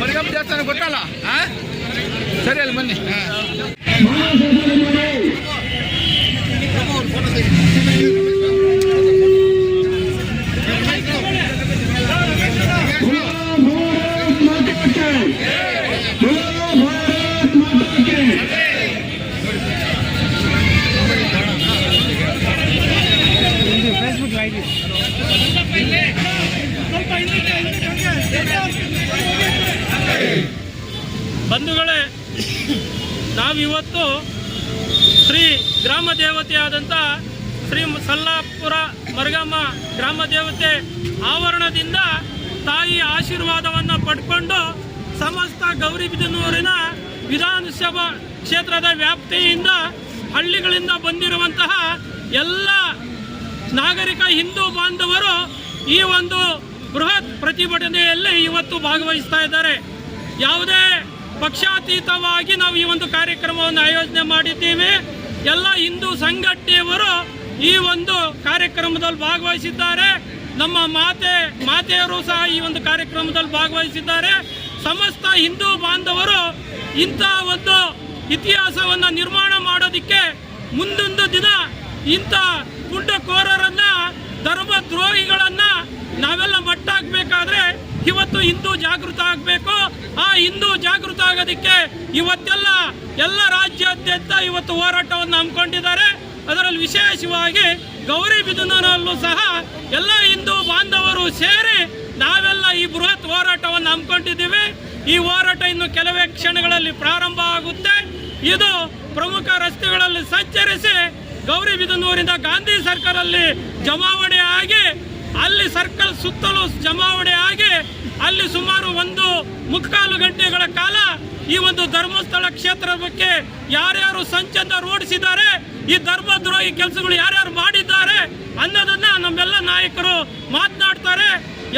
ಮರಿಗಮ್ಮ ದೇವಸ್ಥಾನ ಗೊತ್ತಲ್ಲ? ಸರಿ ಅಲ್ಲಿ ಬನ್ನಿ. ಬಂಧುಗಳೇ ದೇವತೆಯಾದಂಥ ಶ್ರೀ ಸಲ್ಲಾಪುರ ಮರಗಮ್ಮ ಗ್ರಾಮ ದೇವತೆ ಆವರಣದಿಂದ ತಾಯಿ ಆಶೀರ್ವಾದವನ್ನು ಪಡ್ಕೊಂಡು ಸಮಸ್ತ ಗೌರಿಬಿದನೂರಿನ ವಿಧಾನಸಭಾ ಕ್ಷೇತ್ರದ ವ್ಯಾಪ್ತಿಯಿಂದ ಹಳ್ಳಿಗಳಿಂದ ಬಂದಿರುವಂತಹ ಎಲ್ಲ ನಾಗರಿಕ ಹಿಂದೂ ಬಾಂಧವರು ಈ ಒಂದು ಬೃಹತ್ ಪ್ರತಿಭಟನೆಯಲ್ಲಿ ಇವತ್ತು ಭಾಗವಹಿಸ್ತಾ ಇದ್ದಾರೆ. ಯಾವುದೇ ಪಕ್ಷಾತೀತವಾಗಿ ನಾವು ಈ ಒಂದು ಕಾರ್ಯಕ್ರಮವನ್ನು ಆಯೋಜನೆ ಮಾಡಿದ್ದೀವಿ. ಎಲ್ಲ ಹಿಂದೂ ಸಂಘಟನೆಯವರು ಈ ಒಂದು ಕಾರ್ಯಕ್ರಮದಲ್ಲಿ ಭಾಗವಹಿಸಿದ್ದಾರೆ. ನಮ್ಮ ಮಾತೆ, ಮಾತೆಯವರು ಸಹ ಈ ಒಂದು ಕಾರ್ಯಕ್ರಮದಲ್ಲಿ ಭಾಗವಹಿಸಿದ್ದಾರೆ. ಸಮಸ್ತ ಹಿಂದೂ ಬಾಂಧವರು ಇಂಥ ಒಂದು ಇತಿಹಾಸವನ್ನು ನಿರ್ಮಾಣ ಮಾಡೋದಕ್ಕೆ ಮುಂದೊಂದು ದಿನ ಇಂಥ ಪುಂಡಕೋರರನ್ನು ಧರ್ಮದ್ರೋಹಿಗಳನ್ನು ನಾವೆಲ್ಲ ಮಟ್ಟ ಹಾಕ್ಬೇಕಾದ್ರೆ ಇವತ್ತು ಹಿಂದೂ ಜಾಗೃತ ಆಗಬೇಕು. ಆ ಹಿಂದೂ ಜಾಗೃತ ಆಗೋದಕ್ಕೆ ಇವತ್ತೆಲ್ಲ ಎಲ್ಲ ರಾಜ್ಯಾದ್ಯಂತ ಇವತ್ತು ಹೋರಾಟವನ್ನು ಹಮ್ಮಿಕೊಂಡಿದ್ದಾರೆ. ಅದರಲ್ಲಿ ವಿಶೇಷವಾಗಿ ಗೌರಿ ಬಿದನೂರಲ್ಲೂ ಸಹ ಎಲ್ಲ ಹಿಂದೂ ಬಾಂಧವರು ಸೇರಿ ನಾವೆಲ್ಲ ಈ ಬೃಹತ್ ಹೋರಾಟವನ್ನು ಹಮ್ಮಿಕೊಂಡಿದ್ದೀವಿ. ಈ ಹೋರಾಟ ಇನ್ನು ಕೆಲವೇ ಕ್ಷಣಗಳಲ್ಲಿ ಪ್ರಾರಂಭ ಆಗುತ್ತೆ. ಇದು ಪ್ರಮುಖ ರಸ್ತೆಗಳಲ್ಲಿ ಸಂಚರಿಸಿ ಗೌರಿ ಬಿದನೂರಿಂದ ಗಾಂಧಿ ಸರ್ಕಲಲ್ಲಿ ಜಮಾವಣೆ ಆಗಿ ಅಲ್ಲಿ ಸರ್ಕಲ್ ಸುತ್ತಲೂ ಜಮಾವಣೆ ಆಗಿ ಅಲ್ಲಿ ಸುಮಾರು ಒಂದು ಮುಕ್ಕಾಲು ಗಂಟೆಗಳ ಕಾಲ ಈ ಒಂದು ಧರ್ಮಸ್ಥಳ ಕ್ಷೇತ್ರ ಬಗ್ಗೆ ಯಾರ್ಯಾರು ಸಂಚಂದ ರೋಡಿಸಿದ್ದಾರೆ, ಈ ಧರ್ಮದ್ರೋಹಿ ಕೆಲಸಗಳು ಯಾರ್ಯಾರು ಮಾಡಿದ್ದಾರೆ ಅನ್ನೋದನ್ನ ನಮ್ಮೆಲ್ಲ ನಾಯಕರು ಮಾತನಾಡ್ತಾರೆ.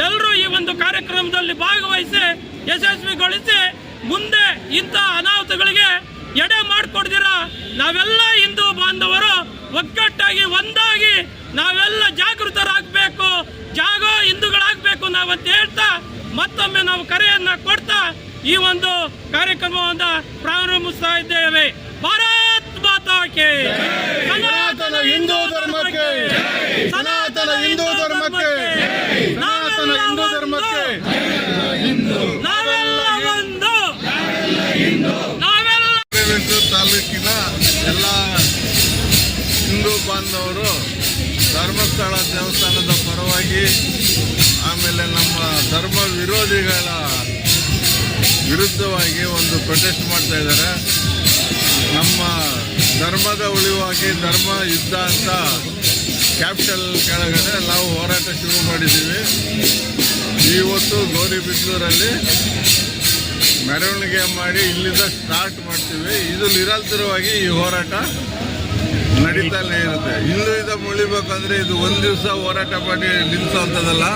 ಎಲ್ಲರೂ ಈ ಒಂದು ಕಾರ್ಯಕ್ರಮದಲ್ಲಿ ಭಾಗವಹಿಸಿ, ಯಶಸ್ವಿಗೊಳಿಸಿ, ಮುಂದೆ ಇಂಥ ಅನಾಹುತಗಳಿಗೆ ಎಡೆ ಮಾಡಿಕೊಡ್ದಿರ. ನಾವೆಲ್ಲ ಹಿಂದೂ ಬಾಂಧವರು ಒಗ್ಗಟ್ಟಾಗಿ, ಒಂದಾಗಿ ನಾವೆಲ್ಲ ಜಾಗೃತರಾಗಬೇಕು ಜಾಗೋ ಹಿಂದೂಗಳಾಗಬೇಕು ನಾವಂತ ಹೇಳ್ತಾ ಮತ್ತೊಮ್ಮೆ ನಾವು ಕರೆಯನ್ನ ಕೊಡ್ತಾ ಈ ಒಂದು ಕಾರ್ಯಕ್ರಮವನ್ನು ಪ್ರಾರಂಭಿಸ್ತಾ ಇದ್ದೇವೆ. ಭಾರತ್ ಮಾತಾಕೆ ಸನಾತನ ಹಿಂದೂ ಧರ್ಮಕ್ಕೆ ಸನಾತನ ಹಿಂದೂ ಧರ್ಮಕ್ಕೆ ಸನಾತನ ಹಿಂದೂ ಧರ್ಮಕ್ಕೆ ವಿರೋಧಿಗಳ ವಿರುದ್ಧವಾಗಿ ಒಂದು ಪ್ರೊಟೆಸ್ಟ್ ಮಾಡ್ತಾ ಇದ್ದಾರೆ. ನಮ್ಮ ಧರ್ಮದ ಉಳಿವಾಗಿ ಧರ್ಮ, ಯುದ್ಧ ಅಂತ ಕ್ಯಾಪಿಟಲ್ ಕೆಳಗಡೆ ನಾವು ಹೋರಾಟ ಶುರು ಮಾಡಿದ್ದೀವಿ. ಇವತ್ತು ಗೌರಿಬಿದನೂರಲ್ಲಿ ಮೆರವಣಿಗೆ ಮಾಡಿ ಇಲ್ಲಿಂದ ಸ್ಟಾರ್ಟ್ ಮಾಡ್ತೀವಿ. ಇದು ನಿರಂತರವಾಗಿ ಈ ಹೋರಾಟ ನಡೀತಾನೆ ಇರುತ್ತೆ. ಇಲ್ಲೂ ಇದ ಮುಳಿಬೇಕಂದ್ರೆ ಇದು ಒಂದು ದಿವಸ ಹೋರಾಟ ಮಾಡಿ ನಿಲ್ಲಿಸುವಂಥದ್ದಲ್ಲ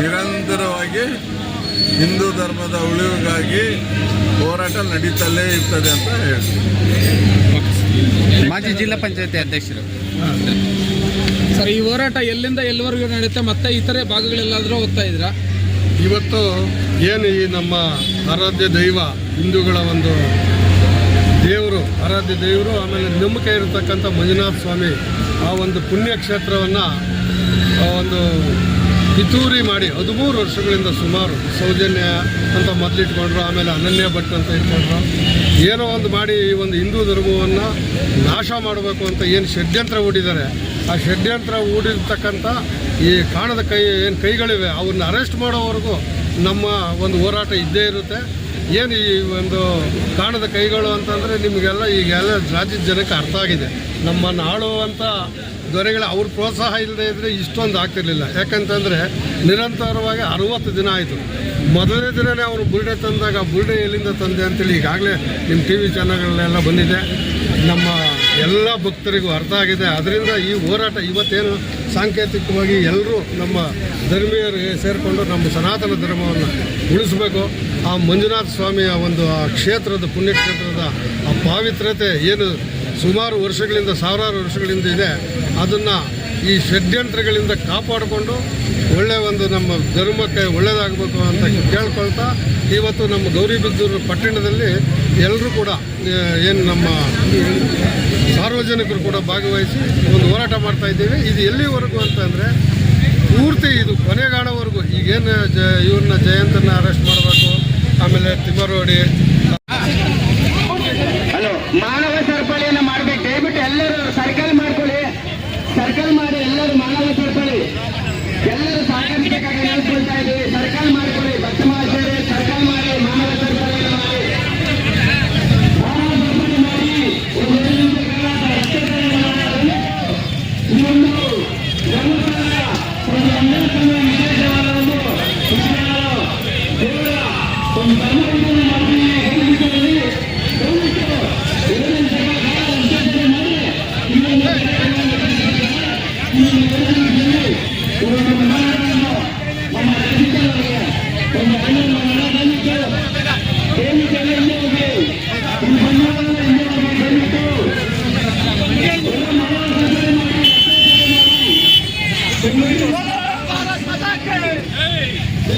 ನಿರಂತರವಾಗಿ ಹಿಂದೂ ಧರ್ಮದ ಉಳಿವಿಗಾಗಿ ಹೋರಾಟ ನಡೀತಲೇ ಇರ್ತದೆ ಅಂತ ಹೇಳ್ತೀನಿ. ಮಾಜಿ ಜಿಲ್ಲಾ ಪಂಚಾಯತಿ ಅಧ್ಯಕ್ಷರು. ಸರ್ ಈ ಹೋರಾಟ ಎಲ್ಲಿಂದ ಎಲ್ಲಿವರೆಗೂ ನಡೆಯುತ್ತೆ? ಮತ್ತೆ ಇತರೆ ಭಾಗಗಳೆಲ್ಲಾದರೂ ಹೋಗ್ತಾ ಇದ್ದೀರಾ? ಇವತ್ತು ಏನು ಈ ನಮ್ಮ ಆರಾಧ್ಯ ದೈವ ಹಿಂದೂಗಳ ಒಂದು ದೇವರು ಆರಾಧ್ಯ ದೇವರು ಆಮೇಲೆ ನಂಬಿಕೆ ಇರತಕ್ಕಂಥ ಮಂಜುನಾಥ ಸ್ವಾಮಿ ಆ ಒಂದು ಪುಣ್ಯಕ್ಷೇತ್ರವನ್ನು ಒಂದು ಪಿತೂರಿ ಮಾಡಿ ಹದಿಮೂರು ವರ್ಷಗಳಿಂದ ಸುಮಾರು ಸೌಜನ್ಯ ಅಂತ ಮೊದಲಿಟ್ಕೊಂಡ್ರು, ಆಮೇಲೆ ಅನನ್ಯ ಭಟ್ ಅಂತ ಇಟ್ಕೊಂಡ್ರು. ಏನೋ ಒಂದು ಮಾಡಿ ಈ ಒಂದು ಹಿಂದೂ ಧರ್ಮವನ್ನು ನಾಶ ಮಾಡಬೇಕು ಅಂತ ಏನು ಷಡ್ಯಂತ್ರ ಹೂಡಿದ್ದಾರೆ. ಆ ಷಡ್ಯಂತ್ರ ಹೂಡಿರ್ತಕ್ಕಂಥ ಈ ಕಾಣದ ಕೈ, ಏನು ಕೈಗಳಿವೆ ಅವ್ರನ್ನ ಅರೆಸ್ಟ್ ಮಾಡೋವರೆಗೂ ನಮ್ಮ ಒಂದು ಹೋರಾಟ ಇದ್ದೇ ಇರುತ್ತೆ. ಏನು ಈ ಒಂದು ಕಾಣದ ಕೈಗಳು ಅಂತಂದರೆ ನಿಮಗೆಲ್ಲ ಈಗೆಲ್ಲ ರಾಜ್ಯದ ಜನಕ್ಕೆ ಅರ್ಥ ಆಗಿದೆ. ನಮ್ಮನ್ನು ಆಳುವಂಥ ದೊರೆಗಳ ಅವ್ರ ಪ್ರೋತ್ಸಾಹ ಇಲ್ಲದೆ ಇದ್ದರೆ ಇಷ್ಟೊಂದು ಆಗ್ತಿರಲಿಲ್ಲ. ಯಾಕಂತಂದರೆ ನಿರಂತರವಾಗಿ ಅರುವತ್ತು ದಿನ ಆಯಿತು. ಮೊದಲನೇ ದಿನವೇ ಅವರು ಬುರುಡೆ ತಂದಾಗ ಬುರುಡೆ ಎಲ್ಲಿಂದ ತಂದೆ ಅಂತೇಳಿ ಈಗಾಗಲೇ ನಿಮ್ಮ ಟಿ ವಿ ಚಾನಲ್ಗಳೆಲ್ಲ ಬಂದಿದೆ. ನಮ್ಮ ಎಲ್ಲ ಭಕ್ತರಿಗೂ ಅರ್ಥ ಆಗಿದೆ. ಅದರಿಂದ ಈ ಹೋರಾಟ ಇವತ್ತೇನು ಸಾಂಕೇತಿಕವಾಗಿ ಎಲ್ಲರೂ ನಮ್ಮ ಧರ್ಮೀಯರಿಗೆ ಸೇರಿಕೊಂಡು ನಮ್ಮ ಸನಾತನ ಧರ್ಮವನ್ನು ಉಳಿಸಬೇಕು. ಆ ಮಂಜುನಾಥ ಸ್ವಾಮಿಯ ಒಂದು ಆ ಕ್ಷೇತ್ರದ ಪುಣ್ಯಕ್ಷೇತ್ರದ ಆ ಪಾವಿತ್ರತೆ ಏನು ಸುಮಾರು ವರ್ಷಗಳಿಂದ, ಸಾವಿರಾರು ವರ್ಷಗಳಿಂದ ಇದೆ. ಅದನ್ನು ಈ ಷಡ್ಯಂತ್ರಗಳಿಂದ ಕಾಪಾಡಿಕೊಂಡು ಒಳ್ಳೆಯ ಒಂದು ನಮ್ಮ ಧರ್ಮಕ್ಕೆ ಒಳ್ಳೆಯದಾಗಬೇಕು ಅಂತ ಕೇಳ್ಕೊಳ್ತಾ ಇವತ್ತು ನಮ್ಮ ಗೌರಿಬಿದ್ದೂರು ಪಟ್ಟಣದಲ್ಲಿ ಎಲ್ಲರೂ ಕೂಡ ಏನು ನಮ್ಮ ಸಾರ್ವಜನಿಕರು ಕೂಡ ಭಾಗವಹಿಸಿ ಒಂದು ಹೋರಾಟ ಮಾಡ್ತಾ ಇದ್ದೀವಿ. ಇದು ಎಲ್ಲಿವರೆಗೂ ಅಂತಂದರೆ ಪೂರ್ತಿ ಇದು ಕೊನೆಗಾಣವರೆಗೂ ಈಗೇನು ಜ, ಇವ್ರನ್ನ ಜಯಂತನ ಅರೆಸ್ಟ್ ಮಾಡಬೇಕು, ಆಮೇಲೆ ತಿಮ್ಮರೋಡಿ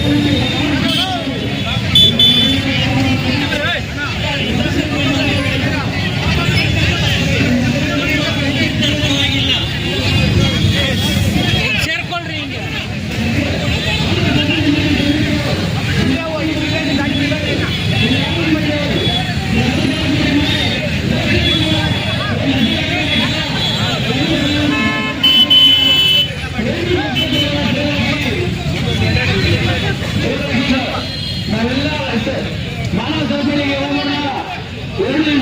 ನಾವೆಲ್ಲ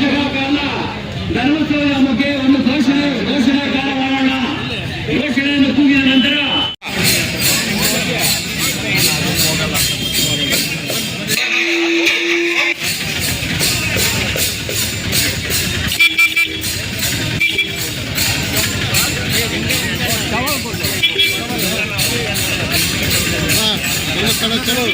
ಎರಡು ನಿಮಿಷಗಳ ಕಾಲ ಧರ್ಮಸ್ಥಳದ ಒಂದು ಘೋಷಣೆ ಘೋಷಣೆ ಕಾಲ ಮಾಡೋಣ ಘೋಷಣೆಯನ್ನು ಕೂಗಿದ ನಂತರ ಚಲೋ